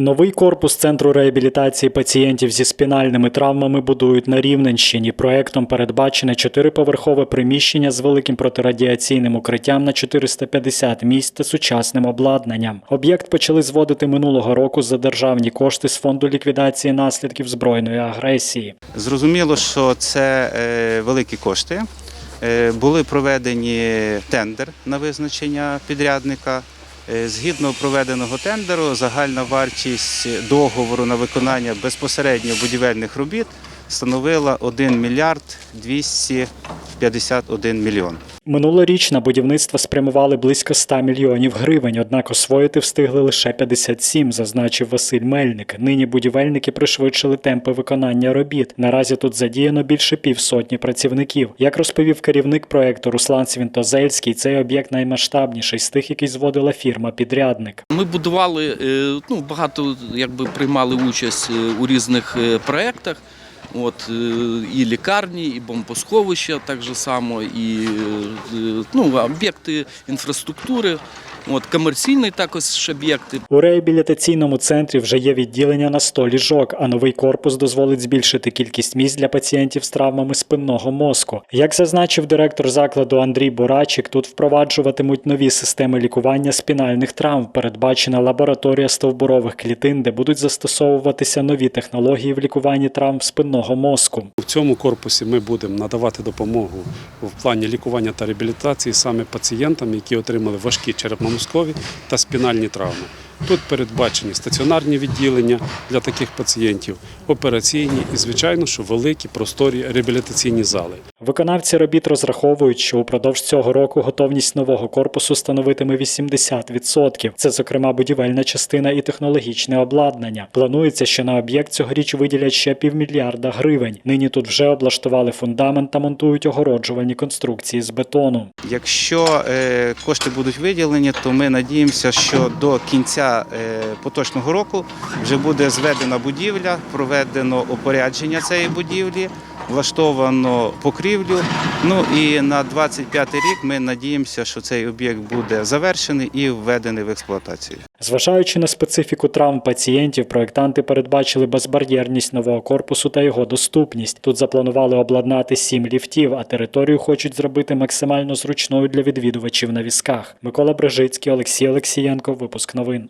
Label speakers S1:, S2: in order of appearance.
S1: Новий корпус центру реабілітації пацієнтів зі спінальними травмами будують на Рівненщині. Проектом передбачене чотириповерхове приміщення з великим протирадіаційним укриттям на 450 місць та сучасним обладнанням. Об'єкт почали зводити минулого року за державні кошти з фонду ліквідації наслідків збройної агресії.
S2: Зрозуміло, що це е, великі кошти. Е, Були проведені тендер на визначення підрядника. Е, Згідно проведеного тендеру, загальна вартість договору на виконання безпосередньо будівельних робіт становила 1 мільярд 251 мільйон.
S1: Минулоріч на будівництво спрямували близько 100 мільйонів гривень, однак освоїти встигли лише 57, зазначив Василь Мельник. Нині будівельники пришвидшили темпи виконання робіт. Наразі тут задіяно більше півсотні працівників. Як розповів керівник проекту Руслан Свінтозельський, цей об'єкт наймасштабніший з тих, який зводила фірма-підрядник.
S3: Ми будували е, ну, багато, якби приймали участь е, у різних е, проєктах. От е, і лікарні, і бомбосховища так же само, і е, ну, об'єкти інфраструктури, от комерційні також об'єкти.
S1: У реабілітаційному центрі вже є відділення на 100 ліжок, а новий корпус дозволить збільшити кількість місць для пацієнтів з травмами спинного мозку. Як зазначив директор закладу Андрій Бурачик, тут впроваджуватимуть нові системи лікування спінальних травм. Передбачена лабораторія стовбурових клітин, де будуть застосовуватися нові технології в лікуванні травм спинного мозку.
S4: В цьому корпусі ми будемо надавати допомогу в плані лікування та реабілітації саме пацієнтам, які отримали важкі черепно-мозкові та спінальні травми. Тут передбачені стаціонарні відділення для таких пацієнтів, операційні і, звичайно, що великі просторі реабілітаційні зали.
S1: Виконавці робіт розраховують, що упродовж цього року готовність нового корпусу становитиме 80%. Це, зокрема, будівельна частина і технологічне обладнання. Планується, що на об'єкт цьогоріч виділять ще півмільярда гривень. Нині тут вже облаштували фундамент та монтують огороджувальні конструкції з бетону.
S2: Якщо е, кошти будуть виділені, то ми надіємося, що до кінця е, поточного року вже буде зведена будівля, проведено опорядження цієї будівлі, влаштовано покрівлю. Ну і на 25 рік ми надіємося, що цей об'єкт буде завершений і введений в експлуатацію.
S1: Зважаючи на специфіку травм пацієнтів, проєктанти передбачили безбар'єрність нового корпусу та його доступність. Тут запланували обладнати сім ліфтів, а територію хочуть зробити максимально зручною для відвідувачів на візках. Микола Брижицький, Олексій Олексієнко. Випуск новин.